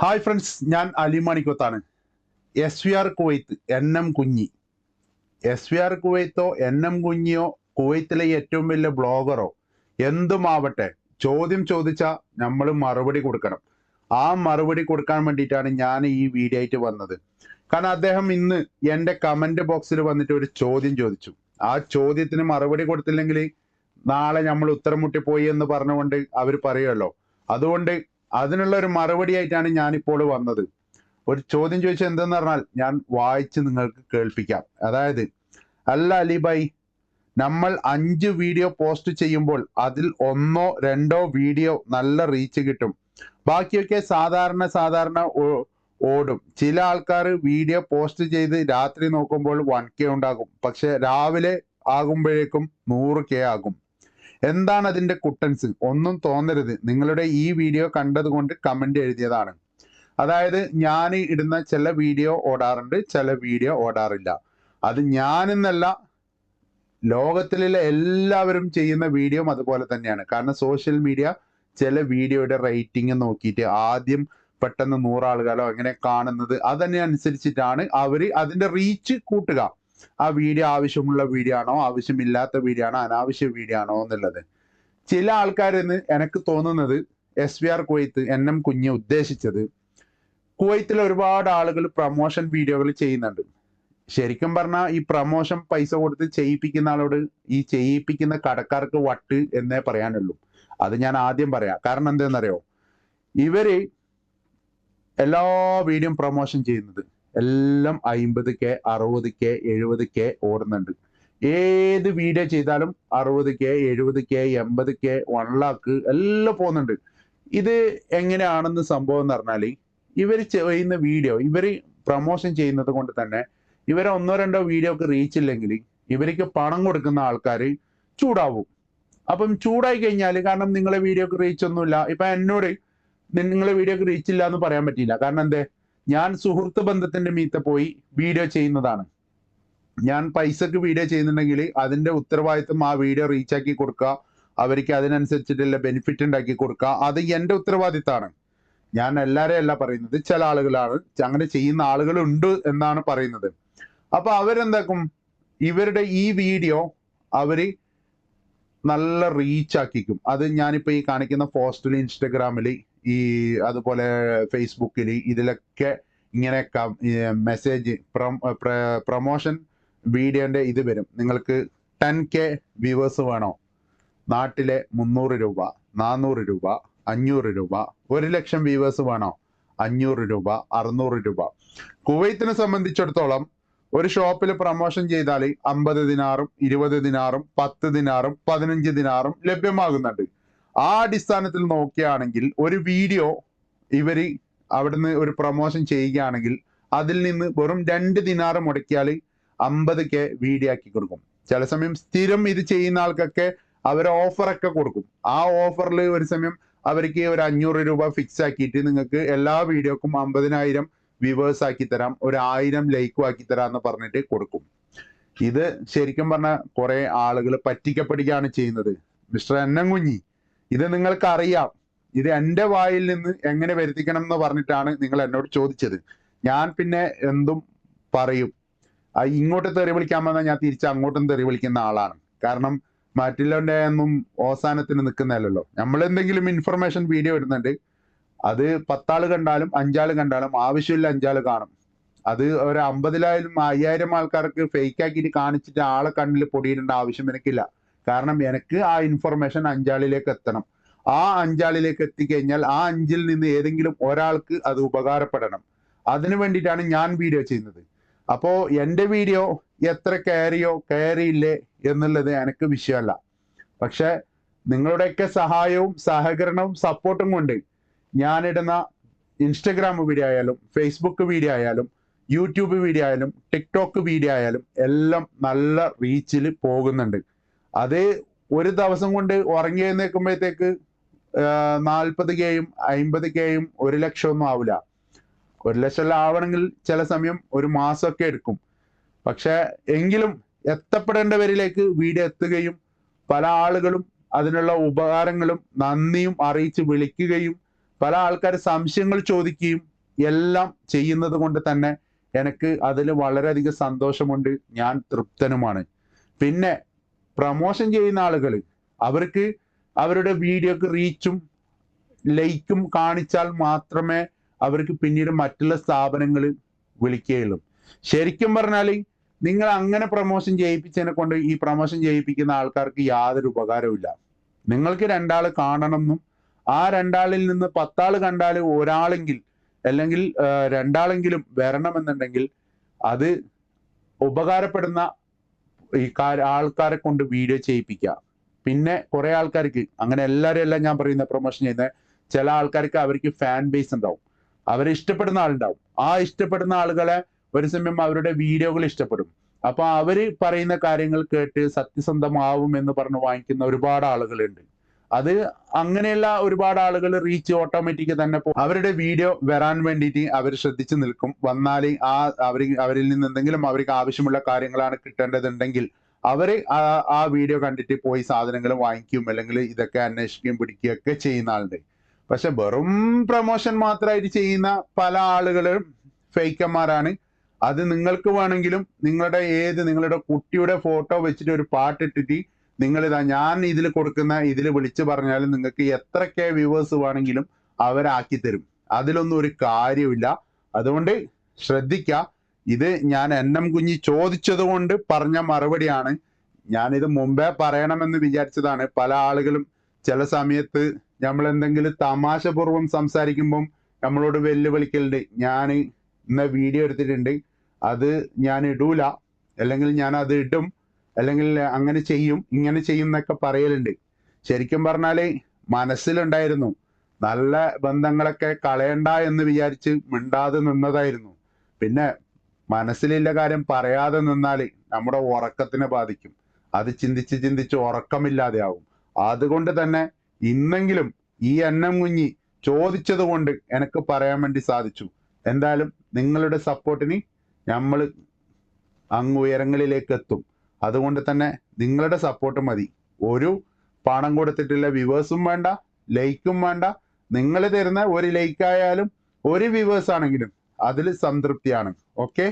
Hi friends ഞാൻ അലിമാണിക്കൊത്താണ് S V R Kuwait N M Kunhi S V R കുവൈത്തോ N M കുഞ്ഞിയോ കുവൈത്തിലെ ഏറ്റവും വലിയ ബ്ലോഗറോ എന്തുമാവട്ടെ ചോദ്യം ചോദിച്ചാൽ നമ്മൾ മറുപടി കൊടുക്കണം. ആ മറുപടി കൊടുക്കാൻ വേണ്ടിയിട്ടാണ് ഞാൻ ഈ വീഡിയോ ആയിട്ട് വന്നത്. കാരണം അദ്ദേഹം ഇന്ന് എന്റെ കമന്റ് ബോക്സിൽ വന്നിട്ട് ഒരു ചോദ്യം ചോദിച്ചു. ആ ചോദ്യത്തിന് മറുപടി കൊടുത്തില്ലെങ്കിൽ നാളെ നമ്മൾ ഉത്തരം മുട്ടിപ്പോയി എന്ന് പറഞ്ഞുകൊണ്ട് അവർ പറയുമല്ലോ അതുകൊണ്ട് അതിനുള്ള ഒരു മറുപടി ആയിട്ടാണ് ഞാനിപ്പോൾ വന്നത്. ഒരു ചോദ്യം ചോദിച്ചത് എന്തെന്ന് പറഞ്ഞാൽ ഞാൻ വായിച്ച് നിങ്ങൾക്ക് കേൾപ്പിക്കാം. അതായത് അല്ല അലിബായി നമ്മൾ അഞ്ച് വീഡിയോ പോസ്റ്റ് ചെയ്യുമ്പോൾ അതിൽ ഒന്നോ രണ്ടോ വീഡിയോ നല്ല റീച്ച് കിട്ടും. ബാക്കിയൊക്കെ സാധാരണ സാധാരണ ഓടും. ചില ആൾക്കാർ വീഡിയോ പോസ്റ്റ് ചെയ്ത് രാത്രി നോക്കുമ്പോൾ വൺ കെ ഉണ്ടാകും. പക്ഷെ രാവിലെ ആകുമ്പോഴേക്കും നൂറ് കെ ആകും. എന്താണ് അതിന്റെ കുട്ടൻസ്? ഒന്നും തോന്നരുത്. നിങ്ങളുടെ ഈ വീഡിയോ കണ്ടതുകൊണ്ട് കമന്റ് എഴുതിയതാണ്. അതായത് ഞാൻ ഇടുന്ന ചില വീഡിയോ ഓടാറുണ്ട് ചില വീഡിയോ ഓടാറില്ല. അത് ഞാനെന്നല്ല ലോകത്തിലുള്ള എല്ലാവരും ചെയ്യുന്ന വീഡിയോയും അതുപോലെ തന്നെയാണ്. കാരണം സോഷ്യൽ മീഡിയ ചില വീഡിയോയുടെ റേറ്റിംഗ് നോക്കിയിട്ട് ആദ്യം പെട്ടെന്ന് നൂറാളുകളോ അങ്ങനെ കാണുന്നത് അതന്നെ അനുസരിച്ചിട്ടാണ് അവർ അതിന്റെ റീച്ച് കൂട്ടുക. ആ വീഡിയോ ആവശ്യമുള്ള വീഡിയോ ആണോ ആവശ്യമില്ലാത്ത വീഡിയോ ആണോ അനാവശ്യ വീഡിയോ ആണോ എന്നുള്ളത്. ചില ആൾക്കാരെന്ന് എനിക്ക് തോന്നുന്നത് S V R Kuwait N M Kunju ഉദ്ദേശിച്ചത് കുവൈത്തിൽ ഒരുപാട് ആളുകൾ പ്രൊമോഷൻ വീഡിയോകൾ ചെയ്യുന്നുണ്ട്. ശരിക്കും പറഞ്ഞാൽ ഈ പ്രൊമോഷൻ പൈസ കൊടുത്ത് ചെയ്യിപ്പിക്കുന്ന ആളോട് ഈ ചെയ്യിപ്പിക്കുന്ന കടക്കാർക്ക് വട്ട് എന്നേ പറയാനുള്ളൂ. അത് ഞാൻ ആദ്യം പറയാം. കാരണം എന്താണെന്നറിയോ? ഇവർ എല്ലാ വീഡിയോയും പ്രൊമോഷൻ ചെയ്യുന്നത്. എല്ലാം അയിമ്പത് കെ അറുപത് കെ എഴുപത് കെ ഓടുന്നുണ്ട്. ഏത് വീഡിയോ ചെയ്താലും അറുപത് കെ എഴുപത് കെ എൺപത് കെ വൺ ലാക്ക് എല്ലാം പോകുന്നുണ്ട്. ഇത് എങ്ങനെയാണെന്ന് സംഭവം എന്ന് പറഞ്ഞാൽ ഇവർ ചെയ്യുന്ന വീഡിയോ ഇവർ പ്രൊമോഷൻ ചെയ്യുന്നത് കൊണ്ട് തന്നെ ഇവരെ ഒന്നോ രണ്ടോ വീഡിയോക്ക് റീച്ച് ഇല്ലെങ്കിൽ ഇവർക്ക് പണം കൊടുക്കുന്ന ആൾക്കാർ ചൂടാവും. അപ്പം ചൂടായി കഴിഞ്ഞാൽ കാരണം നിങ്ങളെ വീഡിയോക്ക് റീച്ച് ഒന്നുമില്ല. ഇപ്പൊ എന്നോട് നിങ്ങളെ വീഡിയോക്ക് റീച്ച് ഇല്ല എന്ന് പറയാൻ പറ്റില്ല കാരണം എന്തേ? ഞാൻ സുഹൃത്ത് ബന്ധത്തിന്റെ മീത്ത പോയി വീഡിയോ ചെയ്യുന്നതാണ്. ഞാൻ പൈസക്ക് വീഡിയോ ചെയ്യുന്നുണ്ടെങ്കിൽ അതിന്റെ ഉത്തരവാദിത്വം ആ വീഡിയോ റീച്ച് ആക്കി കൊടുക്കുക. അവർക്ക് അതിനനുസരിച്ചിട്ടുള്ള ബെനിഫിറ്റ് ഉണ്ടാക്കി കൊടുക്കുക. അത് എന്റെ ഉത്തരവാദിത്തമാണ് ഞാൻ എല്ലാരെയും അല്ല പറയുന്നത്. ചില ആളുകളാണ്. അങ്ങനെ ചെയ്യുന്ന ആളുകളുണ്ട് എന്നാണ് പറയുന്നത്. അപ്പൊ അവരെന്താക്കും? ഇവരുടെ ഈ വീഡിയോ അവർ നല്ല റീച്ച് ആക്കിക്കും. അത് ഞാനിപ്പോ ഈ കാണിക്കുന്ന പോസ്റ്റിൽ ഇൻസ്റ്റഗ്രാമിൽ ഈ അതുപോലെ ഫേസ്ബുക്കിൽ ഇതിലൊക്കെ ഇങ്ങനെ മെസ്സേജ് പ്രൊമോഷൻ വീഡിയോന്റെ ഇത് വരും. നിങ്ങൾക്ക് ടെൻ കെ വ്യൂവേഴ്സ് വേണോ? നാട്ടിലെ മുന്നൂറ് രൂപ നാനൂറ് രൂപ അഞ്ഞൂറ് രൂപ ഒരു ലക്ഷം വ്യൂവേഴ്സ് വേണോ? അഞ്ഞൂറ് രൂപ അറുന്നൂറ് രൂപ. കുവൈത്തിനെ സംബന്ധിച്ചിടത്തോളം ഒരു ഷോപ്പിൽ പ്രൊമോഷൻ ചെയ്താൽ അമ്പത് ദിനാറും ഇരുപത് ദിനാറും പത്ത് ദിനാറും പതിനഞ്ച് ദിനാറും ലഭ്യമാകുന്നുണ്ട്. ആ അടിസ്ഥാനത്തിൽ നോക്കുകയാണെങ്കിൽ ഒരു വീഡിയോ ഇവർ അവിടുന്ന് ഒരു പ്രൊമോഷൻ ചെയ്യുകയാണെങ്കിൽ അതിൽ നിന്ന് വെറും രണ്ട് ദിനാറ് മുടക്കിയാൽ അമ്പത് കെ വീഡിയോ ആക്കി കൊടുക്കും. ചില സമയം സ്ഥിരം ഇത് ചെയ്യുന്ന ആൾക്കൊക്കെ അവർ ഓഫറൊക്കെ കൊടുക്കും. ആ ഓഫറിൽ ഒരു സമയം അവർക്ക് ഒരു അഞ്ഞൂറ് രൂപ ഫിക്സ് ആക്കിയിട്ട് നിങ്ങൾക്ക് എല്ലാ വീഡിയോക്കും അമ്പതിനായിരം വ്യൂവേഴ്സ് ആക്കി തരാം ഒരു ആയിരം ലൈക്കും ആക്കി തരാം എന്ന് പറഞ്ഞിട്ട് കൊടുക്കും. ഇത് ശരിക്കും പറഞ്ഞാൽ കുറെ ആളുകൾ പറ്റിക്കപ്പെടുകയാണ് ചെയ്യുന്നത്. മിസ്റ്റർ എന്നങ്കുഞ്ഞി ഇത് നിങ്ങൾക്ക് അറിയാം ഇത് എന്റെ വായിൽ നിന്ന് എങ്ങനെ വരുത്തിക്കണം എന്ന് പറഞ്ഞിട്ടാണ് നിങ്ങൾ എന്നോട് ചോദിച്ചത്. ഞാൻ പിന്നെ എന്തും പറയും. ഇങ്ങോട്ട് തെറി വിളിക്കാൻ വന്നാൽ ഞാൻ തിരിച്ച് അങ്ങോട്ടും തെറി വിളിക്കുന്ന ആളാണ്. കാരണം മറ്റുള്ളവന്റെ ഒന്നും അവസാനത്തിന് നിൽക്കുന്നതല്ലോ നമ്മൾ എന്തെങ്കിലും ഇൻഫർമേഷൻ വീഡിയോ ഇടുന്നുണ്ട്. അത് പത്താൾ കണ്ടാലും അഞ്ചാൾ കണ്ടാലും ആവശ്യമില്ല അഞ്ചാൾ കാണും. അത് ഒരു അമ്പതിലായാലും അയ്യായിരം ആൾക്കാർക്ക് ഫേക്ക് ആക്കിയിട്ട് കാണിച്ചിട്ട് ആളെ കണ്ണിൽ പൊടിയിടേണ്ട ആവശ്യം എനിക്കില്ല. കാരണം എനിക്ക് ആ ഇൻഫർമേഷൻ അഞ്ചാളിലേക്ക് എത്തണം. ആ അഞ്ചാളിലേക്ക് എത്തിക്കഴിഞ്ഞാൽ ആ അഞ്ചിൽ നിന്ന് ഏതെങ്കിലും ഒരാൾക്ക് അത് ഉപകാരപ്പെടണം. അതിനു വേണ്ടിയിട്ടാണ് ഞാൻ വീഡിയോ ചെയ്യുന്നത്. അപ്പോ എന്റെ വീഡിയോ എത്ര കയറിയോ കയറിയില്ലേ എന്നുള്ളത് എനിക്ക് വിഷയമല്ല. പക്ഷെ നിങ്ങളുടെയൊക്കെ സഹായവും സഹകരണവും സപ്പോർട്ടും കൊണ്ട് ഞാനിടുന്ന ഇൻസ്റ്റഗ്രാം വീഡിയോ ആയാലും ഫേസ്ബുക്ക് വീഡിയോ ആയാലും യൂട്യൂബ് വീഡിയോ ആയാലും ടിക്ടോക്ക് വീഡിയോ ആയാലും എല്ലാം നല്ല റീച്ചിൽ പോകുന്നുണ്ട്. അത് ഒരു ദിവസം കൊണ്ട് ഉറങ്ങി എഴുന്നേൽക്കുമ്പോഴത്തേക്ക് നാൽപ്പത് കെയും അമ്പത് കെയും ഒരു ലക്ഷം ഒന്നും ആവില്ല ഒരു ലക്ഷം ആവണമെങ്കിൽ ചില സമയം ഒരു മാസമൊക്കെ എടുക്കും. പക്ഷെ എങ്കിലും എത്തപ്പെടേണ്ടവരിലേക്ക് വീഡിയോ എത്തുകയും പല ആളുകളും അതിനുള്ള ഉപകാരങ്ങളും നന്ദിയും അറിയിച്ച് വിളിക്കുകയും പല ആൾക്കാർ സംശയങ്ങൾ ചോദിക്കുകയും എല്ലാം ചെയ്യുന്നത് കൊണ്ട് തന്നെ എനിക്ക് അതിൽ വളരെയധികം സന്തോഷമുണ്ട്. ഞാൻ തൃപ്തനുമാണ്. പിന്നെ പ്രൊമോഷൻ ചെയ്യുന്ന ആളുകൾ അവർക്ക് അവരുടെ വീഡിയോക്ക് റീച്ചും ലൈക്കും കാണിച്ചാൽ മാത്രമേ അവർക്ക് പിന്നീട് മറ്റുള്ള സ്ഥാപനങ്ങൾ വിളിക്കുകയുള്ളൂ. ശരിക്കും പറഞ്ഞാൽ നിങ്ങൾ അങ്ങനെ പ്രമോഷൻ ചെയ്യിപ്പിച്ചതിനെ കൊണ്ട് ഈ പ്രമോഷൻ ചെയ്യിപ്പിക്കുന്ന ആൾക്കാർക്ക് യാതൊരു ഉപകാരവുമില്ല. നിങ്ങൾക്ക് രണ്ടാൾ കാണണമെന്നും ആ രണ്ടാളിൽ നിന്ന് പത്താൾ കണ്ടാൽ ഒരാളെങ്കിൽ അല്ലെങ്കിൽ രണ്ടാളെങ്കിലും വരണമെന്നുണ്ടെങ്കിൽ അത് ഉപകാരപ്പെടുന്ന ഈ ആൾക്കാരെ കൊണ്ട് വീഡിയോ ചെയ്യിപ്പിക്കുക. പിന്നെ കുറെ ആൾക്കാർക്ക് അങ്ങനെ എല്ലാവരും എല്ലാം ഞാൻ പറയുന്ന പ്രൊമോഷൻ ചെയ്യുന്ന ചില ആൾക്കാർക്ക് അവർക്ക് ഫാൻ ബേസ് ഉണ്ടാവും. അവരെ ഇഷ്ടപ്പെടുന്ന ആളുണ്ടാവും. ആ ഇഷ്ടപ്പെടുന്ന ആളുകളെ ഒരു സമയം അവരുടെ വീഡിയോകൾ ഇഷ്ടപ്പെടും. അപ്പൊ അവർ പറയുന്ന കാര്യങ്ങൾ കേട്ട് സത്യസന്ധമാവും എന്ന് പറഞ്ഞ് വാങ്ങിക്കുന്ന ഒരുപാട് ആളുകളുണ്ട്. അത് അങ്ങനെയുള്ള ഒരുപാട് ആളുകൾ റീച്ച് ഓട്ടോമാറ്റിക് തന്നെ പോ- അവരുടെ വീഡിയോ വരാൻ വേണ്ടിയിട്ട് അവർ ശ്രദ്ധിച്ചു നിൽക്കും. വന്നാൽ ആ അവർ അവരിൽ നിന്ന് എന്തെങ്കിലും അവർക്ക് ആവശ്യമുള്ള കാര്യങ്ങളാണ് കിട്ടേണ്ടതുണ്ടെങ്കിൽ അവർ ആ വീഡിയോ കണ്ടിട്ട് പോയി സാധനങ്ങൾ വാങ്ങിക്കും അല്ലെങ്കിൽ ഇതൊക്കെ അന്വേഷിക്കുകയും പിടിക്കുകയും ഒക്കെ ചെയ്യുന്ന ആളുണ്ട് പക്ഷെ വെറും പ്രൊമോഷൻ മാത്രമായിട്ട് ചെയ്യുന്ന പല ആളുകളും ഫേക്കന്മാരാണ് അത് നിങ്ങൾക്ക് വേണമെങ്കിലും നിങ്ങളുടെ ഏത് നിങ്ങളുടെ കുട്ടിയുടെ ഫോട്ടോ വെച്ചിട്ട് ഒരു പാട്ടിട്ടിട്ട് നിങ്ങൾ ഇതാ ഞാൻ ഇതിൽ കൊടുക്കുന്ന ഇതിൽ വിളിച്ചു പറഞ്ഞാലും നിങ്ങൾക്ക് എത്ര കെ വ്യൂവേഴ്സ് വേണമെങ്കിലും അവരാക്കി തരും അതിലൊന്നും ഒരു കാര്യമില്ല അതുകൊണ്ട് ശ്രദ്ധിക്ക. ഇത് ഞാൻ എൻ എം കുഞ്ഞി ചോദിച്ചത് കൊണ്ട് പറഞ്ഞ മറുപടിയാണ്. ഞാനിത് മുമ്പേ പറയണമെന്ന് വിചാരിച്ചതാണ്. പല ആളുകളും ചില സമയത്ത് നമ്മൾ എന്തെങ്കിലും തമാശപൂർവം സംസാരിക്കുമ്പം നമ്മളോട് വെല്ലുവിളിക്കലുണ്ട്. ഞാൻ ഇന്ന വീഡിയോ എടുത്തിട്ടുണ്ട്. അത് ഞാൻ ഇടൂല. അല്ലെങ്കിൽ ഞാൻ അത് ഇടും. അല്ലെങ്കിൽ അങ്ങനെ ചെയ്യും ഇങ്ങനെ ചെയ്യും എന്നൊക്കെ പറയലുണ്ട്. ശരിക്കും പറഞ്ഞാൽ മനസ്സിലുണ്ടായിരുന്നു നല്ല ബന്ധങ്ങളൊക്കെ കളയണ്ട എന്ന് വിചാരിച്ച് മിണ്ടാതെ നിന്നതായിരുന്നു. പിന്നെ മനസ്സിലുള്ള കാര്യം പറയാതെ നിന്നാൽ നമ്മുടെ ഉറക്കത്തിനെ ബാധിക്കും. അത് ചിന്തിച്ച് ചിന്തിച്ച് ഉറക്കമില്ലാതെ ആവും അതുകൊണ്ട് തന്നെ ഇന്നെങ്കിലും ഈ എണ്ണം കുഞ്ഞി ചോദിച്ചത് കൊണ്ട് എനിക്ക് പറയാൻ വേണ്ടി സാധിച്ചു. എന്തായാലും നിങ്ങളുടെ സപ്പോർട്ടിന് നമ്മൾ അങ്ങ് ഉയരങ്ങളിലേക്ക് എത്തും. അതുകൊണ്ട് തന്നെ നിങ്ങളുടെ സപ്പോർട്ട് മതി. ഒരു പണം കൊടുത്തിട്ടില്ല വ്യൂവേഴ്സും വേണ്ട ലൈക്കും വേണ്ട. നിങ്ങൾ തരുന്ന ഒരു ലൈക്ക് ആയാലും ഒരു വ്യൂവേഴ്സ് ആണെങ്കിലും അതിൽ സംതൃപ്തിയാണ്. ഓക്കെ